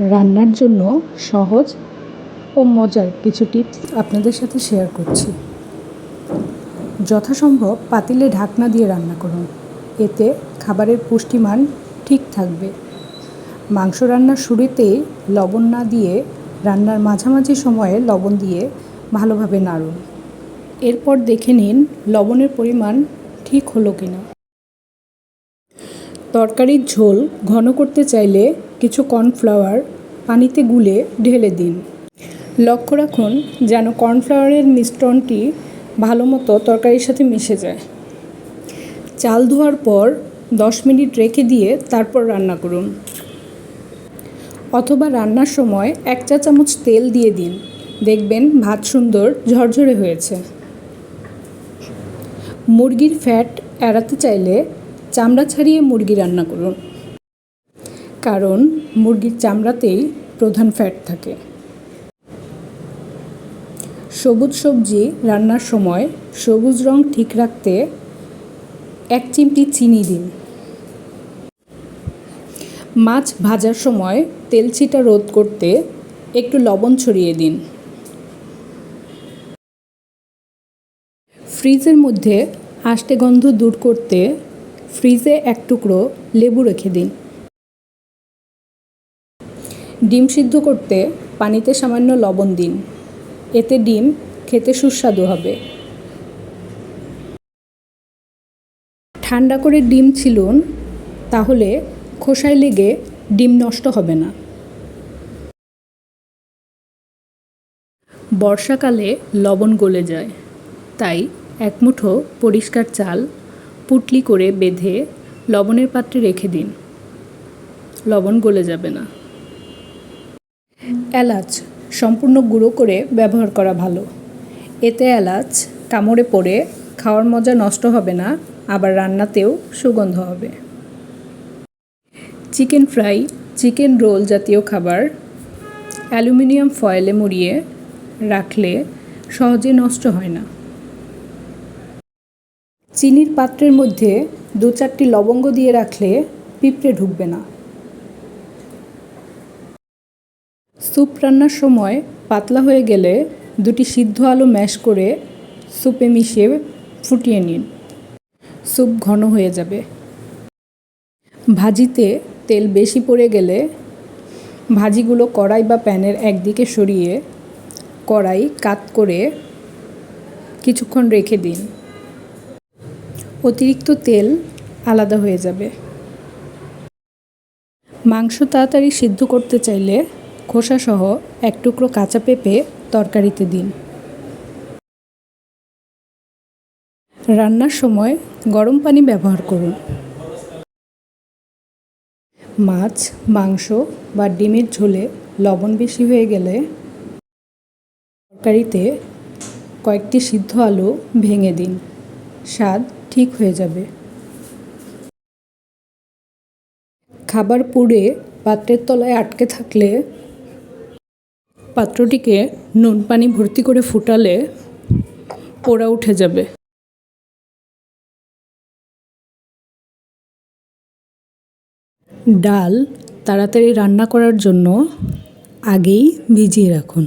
রান্নার জন্য সহজ ও মজার কিছু টিপস আপনাদের সাথে শেয়ার করছি। যথাসম্ভব পাতিলে ঢাকনা দিয়ে রান্না করুন। এতে খাবারের পুষ্টিমান ঠিক থাকবে। মাংস রান্নার শুরুতেই লবণ না দিয়ে রান্নার মাঝামাঝি সময়ে লবণ দিয়ে ভালোভাবে নাড়ুন। এরপর দেখে নিন লবণের পরিমাণ ঠিক হলো কিনা। তরকারির ঝোল ঘন করতে চাইলে কিছু কর্নফ্লাওয়ার পানিতে গুলে ঢেলে দিন। লক্ষ্য রাখুন যেন কর্নফ্লাওয়ারের মিশ্রণটি ভালো মতো তরকারির সাথে মিশে যায়। চাল ধোয়ার পর দশ মিনিট রেখে দিয়ে তারপর রান্না করুন। অথবা রান্নার সময় এক চা চামচ তেল দিয়ে দিন। দেখবেন ভাত সুন্দর ঝরঝরে হয়েছে। মুরগির ফ্যাট এড়াতে চাইলে চামড়া ছাড়িয়ে মুরগি রান্না করুন। কারণ মুরগির চামড়াতেই প্রধান ফ্যাট থাকে। সবুজ সবজি রান্নার সময় সবুজ রং ঠিক রাখতে এক চিমটি চিনি দিন। মাছ ভাজার সময় তেল ছিটা রোধ করতে একটু লবণ ছড়িয়ে দিন। ফ্রিজের মধ্যে আষ্টে গন্ধ দূর করতে ফ্রিজে এক টুকরো লেবু রেখে দিন। ডিম সিদ্ধ করতে পানিতে সামান্য লবণ দিন। এতে ডিম খেতে সুস্বাদু হবে। ঠান্ডা করে ডিম ছিলুন, তাহলে খোসায় লেগে ডিম নষ্ট হবে না। বর্ষাকালে লবণ গলে যায়, তাই এক মুঠো পরিষ্কার চাল পুটলি করে বেঁধে লবণের পাত্রে রেখে দিন। লবণ গলে যাবে না। এলাচ সম্পূর্ণ গুঁড়ো করে ব্যবহার করা ভালো। এতে এলাচ কামড়ে পড়ে খাওয়ার মজা নষ্ট হবে না, আবার রান্নাতেও সুগন্ধ হবে। চিকেন ফ্রাই, চিকেন রোল জাতীয় খাবার অ্যালুমিনিয়াম ফয়েলে মুড়িয়ে রাখলে সহজে নষ্ট হয় না। চিনির পাত্রের মধ্যে দু চারটি লবঙ্গ দিয়ে রাখলে পিঁপড়ে ঢুকবে না। স্যুপ রান্নার সময় পাতলা হয়ে গেলে দুটি সিদ্ধ আলু ম্যাশ করে স্যুপে মিশিয়ে ফুটিয়ে নিন। স্যুপ ঘন হয়ে যাবে। ভাজিতে তেল বেশি পড়ে গেলে ভাজিগুলো কড়াই বা প্যানের একদিকে সরিয়ে কড়াই কাত করে কিছুক্ষণ রেখে দিন। অতিরিক্ত তেল আলাদা হয়ে যাবে। মাংস তাড়াতাড়ি সিদ্ধ করতে চাইলে খোসাসহ এক টুকরো কাঁচা পেঁপে তরকারিতে দিন। রান্নার সময় গরম পানি ব্যবহার করুন। মাছ, মাংস বা ডিমের ঝোলে লবণ বেশি হয়ে গেলে তরকারিতে কয়েকটি সিদ্ধ আলু ভেঙে দিন। স্বাদ ঠিক হয়ে যাবে। খাবার পুড়ে পাত্রের তলায় আটকে থাকলে পাত্রটিকে নুন পানি ভর্তি করে ফুটালে পোড়া উঠে যাবে। ডাল তাড়াতাড়ি রান্না করার জন্য আগেই ভিজিয়ে রাখুন।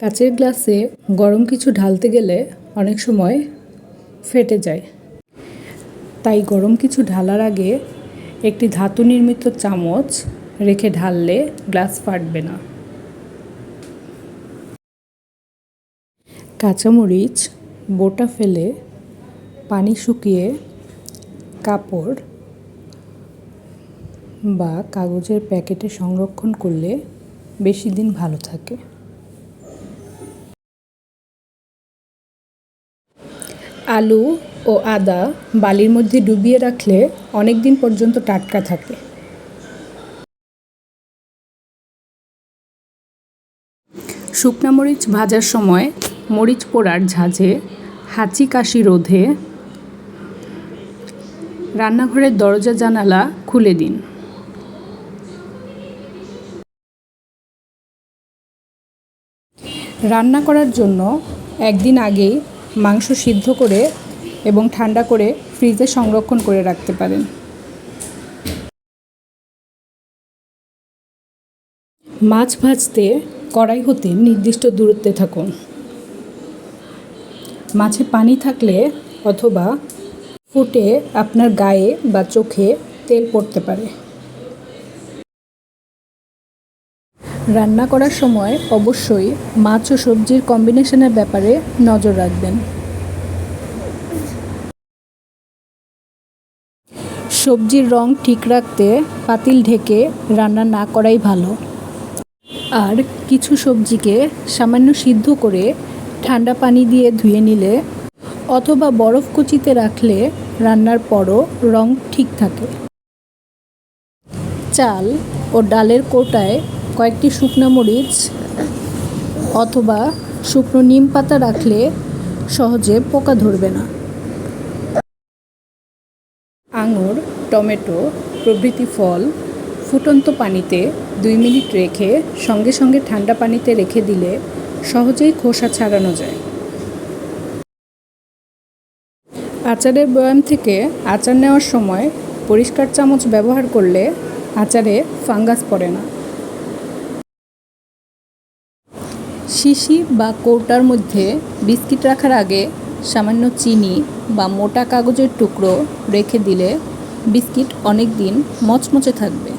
কাচের গ্লাসে গরম কিছু ঢালতে গেলে অনেক সময় ফেটে যায়। তাই গরম কিছু ঢালার আগে একটি ধাতু নির্মিত চামচ রেখে ঢাললে গ্লাস ফাটবে না। কাঁচামরিচ বোটা ফেলে পানি শুকিয়ে কাপড় বা কাগজের প্যাকেটে সংরক্ষণ করলে বেশি দিন ভালো থাকে। আলু ও আদা বালির মধ্যে ডুবিয়ে রাখলে অনেক দিন পর্যন্ত টাটকা থাকে। শুকনা মরিচ ভাজার সময় মরিচ পোড়ার ঝাঁঝে, হাঁচি কাশি রোধে রান্নাঘরের দরজা জানালা খুলে দিন। রান্না করার জন্য একদিন আগেই মাংস সিদ্ধ করে এবং ঠান্ডা করে ফ্রিজে সংরক্ষণ করে রাখতে পারেন। মাছ ভাজতে কড়াই হতে নির্দিষ্ট দূরত্বে থাকুন। মাছে পানি থাকলে অথবা ফুটে আপনার গায়ে বা চোখে তেল পড়তে পারে। রান্না করার সময় অবশ্যই মাছ ও সবজির কম্বিনেশনের ব্যাপারে নজর রাখবেন। সবজির রং ঠিক রাখতে পাতিল ঢেকে রান্না না করাই ভালো। আর কিছু সবজিকে সামান্য সিদ্ধ করে ঠান্ডা পানি দিয়ে ধুয়ে নিলে অথবা বরফ কুচিতে রাখলে রান্নার পরও রং ঠিক থাকে। চাল ও ডালের কোটায় কয়েকটি শুকনো মরিচ অথবা শুকনো নিম পাতা রাখলে সহজে পোকা ধরবে না। আঙুর, টমেটো প্রভৃতি ফল ফুটন্ত পানিতে দুই মিনিট রেখে সঙ্গে সঙ্গে ঠান্ডা পানিতে রেখে দিলে সহজেই খোসা ছাড়ানো যায়। আচারের বয়াম থেকে আচার নেওয়ার সময় পরিষ্কার চামচ ব্যবহার করলে আচারে ফাঙ্গাস পড়ে না। শিশি বা কৌটার মধ্যে বিস্কিট রাখার আগে সামান্য চিনি বা মোটা কাগজের টুকরো রেখে দিলে বিস্কিট অনেক দিন মচমচে থাকবে।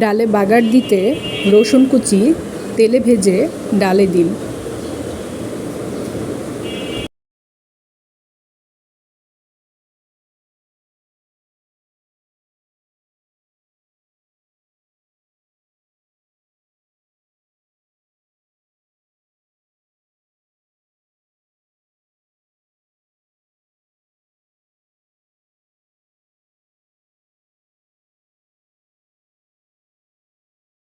ডালে বাগার দিতে রসুন কুচি, তেলে ভেজে ডালে দিন।